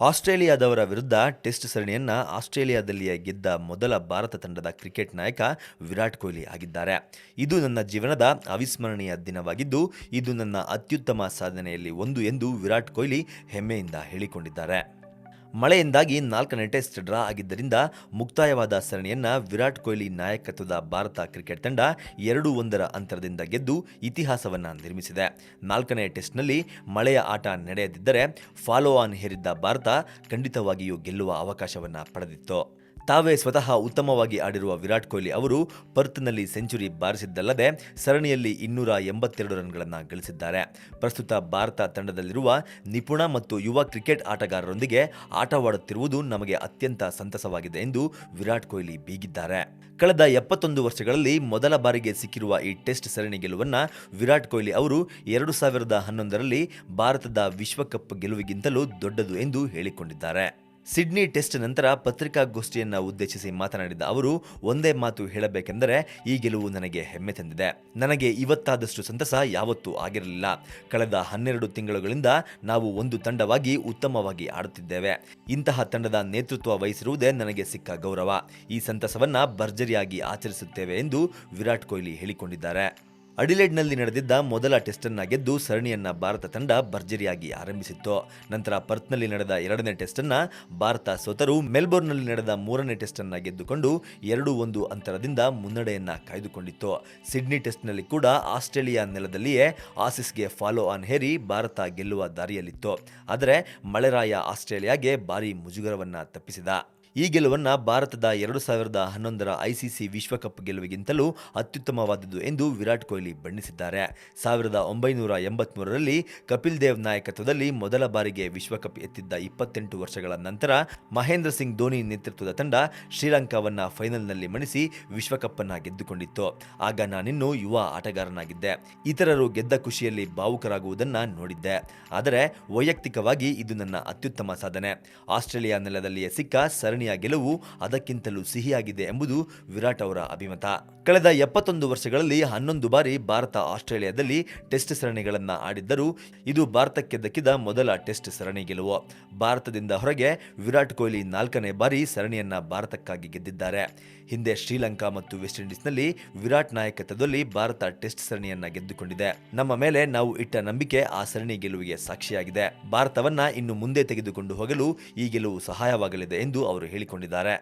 ಆಸ್ಟ್ರೇಲಿಯಾದವರ ವಿರುದ್ಧ ಟೆಸ್ಟ್ ಸರಣಿಯನ್ನ ಆಸ್ಟ್ರೇಲಿಯಾದಲ್ಲಿಯೇ ಗೆದ್ದ ಮೊದಲ ಭಾರತ ತಂಡದ ಕ್ರಿಕೆಟ್ ನಾಯಕ ವಿರಾಟ್ ಕೊಹ್ಲಿ ಆಗಿದ್ದಾರೆ. ಇದು ನನ್ನ ಜೀವನದ ಅವಿಸ್ಮರಣೀಯ ದಿನವಾಗಿದ್ದು, ಇದು ನನ್ನ ಅತ್ಯುತ್ತಮ ಸಾಧನೆಯಲ್ಲಿ ಒಂದು ಎಂದು ವಿರಾಟ್ ಕೊಹ್ಲಿ ಹೆಮ್ಮೆಯಿಂದ ಹೇಳಿಕೊಂಡಿದ್ದಾರೆ. ಮಳೆಯಿಂದಾಗಿ ನಾಲ್ಕನೇ ಟೆಸ್ಟ್ ಡ್ರಾ ಆಗಿದ್ದರಿಂದ ಮುಕ್ತಾಯವಾದ ಸರಣಿಯನ್ನ ವಿರಾಟ್ ಕೊಹ್ಲಿ ನಾಯಕತ್ವದ ಭಾರತ ಕ್ರಿಕೆಟ್ ತಂಡ ಎರಡು ಒಂದರ ಅಂತರದಿಂದ ಗೆದ್ದು ಇತಿಹಾಸವನ್ನ ನಿರ್ಮಿಸಿದೆ. ನಾಲ್ಕನೇ ಟೆಸ್ಟ್ನಲ್ಲಿ ಮಳೆಯ ಆಟ ನಡೆಯದಿದ್ದರೆ ಫಾಲೋ ಆನ್ ಹೇರಿದ್ದ ಭಾರತ ಖಂಡಿತವಾಗಿಯೂ ಗೆಲ್ಲುವ ಅವಕಾಶವನ್ನ ಪಡೆದಿತ್ತು. ತಾವೇ ಸ್ವತಃ ಉತ್ತಮವಾಗಿ ಆಡಿರುವ ವಿರಾಟ್ ಕೊಹ್ಲಿ ಅವರು ಪರ್ತ್ನಲ್ಲಿ ಸೆಂಚುರಿ ಬಾರಿಸಿದ್ದಲ್ಲದೆ ಸರಣಿಯಲ್ಲಿ ಇನ್ನೂರ ಎಂಬತ್ತೆರಡು ರನ್ಗಳನ್ನು ಗಳಿಸಿದ್ದಾರೆ. ಪ್ರಸ್ತುತ ಭಾರತ ತಂಡದಲ್ಲಿರುವ ನಿಪುಣ ಮತ್ತು ಯುವ ಕ್ರಿಕೆಟ್ ಆಟಗಾರರೊಂದಿಗೆ ಆಟವಾಡುತ್ತಿರುವುದು ನಮಗೆ ಅತ್ಯಂತ ಸಂತಸವಾಗಿದೆ ಎಂದು ವಿರಾಟ್ ಕೊಹ್ಲಿ ಬೀಗಿದ್ದಾರೆ. ಕಳೆದ ಎಪ್ಪತ್ತೊಂದು ವರ್ಷಗಳಲ್ಲಿ ಮೊದಲ ಬಾರಿಗೆ ಸಿಕ್ಕಿರುವ ಈ ಟೆಸ್ಟ್ ಸರಣಿ ಗೆಲುವನ್ನು ವಿರಾಟ್ ಕೊಹ್ಲಿ ಅವರು ಎರಡು ಸಾವಿರದ ಹನ್ನೊಂದರಲ್ಲಿ ಭಾರತದ ವಿಶ್ವಕಪ್ ಗೆಲುವಿಗಿಂತಲೂ ದೊಡ್ಡದು ಎಂದು ಹೇಳಿಕೊಂಡಿದ್ದಾರೆ. ಸಿಡ್ನಿ ಟೆಸ್ಟ್ ನಂತರ ಪತ್ರಿಕಾಗೋಷ್ಠಿಯನ್ನು ಉದ್ದೇಶಿಸಿ ಮಾತನಾಡಿದ ಅವರು, ಒಂದೇ ಮಾತು ಹೇಳಬೇಕೆಂದರೆ ಈ ಗೆಲುವು ನನಗೆ ಹೆಮ್ಮೆ ತಂದಿದೆ. ನನಗೆ ಇವತ್ತಾದಷ್ಟು ಸಂತಸ ಯಾವತ್ತೂ ಆಗಿರಲಿಲ್ಲ. ಕಳೆದ ಹನ್ನೆರಡು ತಿಂಗಳುಗಳಿಂದ ನಾವು ಒಂದು ತಂಡವಾಗಿ ಉತ್ತಮವಾಗಿ ಆಡುತ್ತಿದ್ದೇವೆ. ಇಂತಹ ತಂಡದ ನೇತೃತ್ವ ವಹಿಸಿರುವುದೇ ನನಗೆ ಸಿಕ್ಕ ಗೌರವ. ಈ ಸಂತಸವನ್ನ ಭರ್ಜರಿಯಾಗಿ ಆಚರಿಸುತ್ತೇವೆ ಎಂದು ವಿರಾಟ್ ಕೊಹ್ಲಿ ಹೇಳಿಕೊಂಡಿದ್ದಾರೆ. ಅಡಿಲೇಡ್ನಲ್ಲಿ ನಡೆದಿದ್ದ ಮೊದಲ ಟೆಸ್ಟ್ ಅನ್ನ ಗೆದ್ದು ಸರಣಿಯನ್ನ ಭಾರತ ತಂಡ ಭರ್ಜರಿಯಾಗಿ ಆರಂಭಿಸಿತ್ತು. ನಂತರ ಪರ್ತ್ನಲ್ಲಿ ನಡೆದ ಎರಡನೇ ಟೆಸ್ಟ್ ಅನ್ನ ಭಾರತ ಸೋತರು ಮೆಲ್ಬೋರ್ನ್ನಲ್ಲಿ ನಡೆದ ಮೂರನೇ ಟೆಸ್ಟ್ ಅನ್ನ ಗೆದ್ದುಕೊಂಡು ಎರಡು ಒಂದು ಅಂತರದಿಂದ ಮುನ್ನಡೆಯನ್ನ ಕಾಯ್ದುಕೊಂಡಿತ್ತು. ಸಿಡ್ನಿ ಟೆಸ್ಟ್ನಲ್ಲಿ ಕೂಡ ಆಸ್ಟ್ರೇಲಿಯಾ ನೆಲದಲ್ಲಿಯೇ ಆಸಿಸ್ಗೆ ಫಾಲೋ ಆನ್ ಹೇರಿ ಭಾರತ ಗೆಲ್ಲುವ ದಾರಿಯಲ್ಲಿತ್ತು. ಆದರೆ ಮಳೆರಾಯ ಆಸ್ಟ್ರೇಲಿಯಾಗೆ ಭಾರೀ ಮುಜುಗರವನ್ನ ತಪ್ಪಿಸಿದ. ಈ ಗೆಲುವನ್ನು ಭಾರತದ ಎರಡು ಸಾವಿರದ ಹನ್ನೊಂದರ ಐಸಿಸಿ ವಿಶ್ವಕಪ್ ಗೆಲುವಿಗಿಂತಲೂ ಅತ್ಯುತ್ತಮವಾದದ್ದು ಎಂದು ವಿರಾಟ್ ಕೊಹ್ಲಿ ಬಣ್ಣಿಸಿದ್ದಾರೆ. ಸಾವಿರದ ಒಂಬೈನೂರ ಎಂಬತ್ಮೂರರಲ್ಲಿ ಕಪಿಲ್ ದೇವ್ ನಾಯಕತ್ವದಲ್ಲಿ ಮೊದಲ ಬಾರಿಗೆ ವಿಶ್ವಕಪ್ ಎತ್ತಿದ್ದ ಇಪ್ಪತ್ತೆಂಟು ವರ್ಷಗಳ ನಂತರ ಮಹೇಂದ್ರ ಸಿಂಗ್ ಧೋನಿ ನೇತೃತ್ವದ ತಂಡ ಶ್ರೀಲಂಕಾವನ್ನ ಫೈನಲ್ನಲ್ಲಿ ಮಣಿಸಿ ವಿಶ್ವಕಪ್ ಅನ್ನ ಗೆದ್ದುಕೊಂಡಿತ್ತು. ಆಗ ನಾನಿನ್ನೂ ಯುವ ಆಟಗಾರನಾಗಿದ್ದೆ. ಇತರರು ಗೆದ್ದ ಖುಷಿಯಲ್ಲಿ ಭಾವುಕರಾಗುವುದನ್ನು ನೋಡಿದ್ದೆ. ಆದರೆ ವೈಯಕ್ತಿಕವಾಗಿ ಇದು ನನ್ನ ಅತ್ಯುತ್ತಮ ಸಾಧನೆ. ಆಸ್ಟ್ರೇಲಿಯಾ ನೆಲದಲ್ಲಿಯೇ ಸಿಕ್ಕ ಸರಣಿಯ ಗೆಲುವು ಅದಕ್ಕಿಂತಲೂ ಸಿಹಿಯಾಗಿದೆ ಎಂಬುದು ವಿರಾಟ್ ಅವರ ಅಭಿಮತ. ಕಳೆದ ಎಪ್ಪತ್ತೊಂದು ವರ್ಷಗಳಲ್ಲಿ ಹನ್ನೊಂದು ಬಾರಿ ಭಾರತ ಆಸ್ಟ್ರೇಲಿಯಾದಲ್ಲಿ ಟೆಸ್ಟ್ ಸರಣಿಗಳನ್ನು ಆಡಿದ್ದರೂ ಇದು ಭಾರತಕ್ಕೆ ದಕ್ಕಿದ ಮೊದಲ ಟೆಸ್ಟ್ ಸರಣಿ ಗೆಲುವು. ಭಾರತದಿಂದ ಹೊರಗೆ ವಿರಾಟ್ ಕೊಹ್ಲಿ ನಾಲ್ಕನೇ ಬಾರಿ ಸರಣಿಯನ್ನ ಭಾರತಕ್ಕಾಗಿ ಗೆದ್ದಿದ್ದಾರೆ. ಹಿಂದೆ ಶ್ರೀಲಂಕಾ ಮತ್ತು ವೆಸ್ಟ್ ಇಂಡೀಸ್ನಲ್ಲಿ ವಿರಾಟ್ ನಾಯಕತ್ವದಲ್ಲಿ ಭಾರತ ಟೆಸ್ಟ್ ಸರಣಿಯನ್ನ ಗೆದ್ದುಕೊಂಡಿದೆ. ನಮ್ಮ ಮೇಲೆ ನಾವು ಇಟ್ಟ ನಂಬಿಕೆ ಆ ಸರಣಿ ಗೆಲುವಿಗೆ ಸಾಕ್ಷಿಯಾಗಿದೆ. ಭಾರತವನ್ನ ಇನ್ನು ಮುಂದೆ ತೆಗೆದುಕೊಂಡು ಹೋಗಲು ಈ ಗೆಲುವು ಸಹಾಯವಾಗಲಿದೆ ಎಂದು ಅವರು ಹೇಳಿಕೊಂಡಿದ್ದಾರೆ.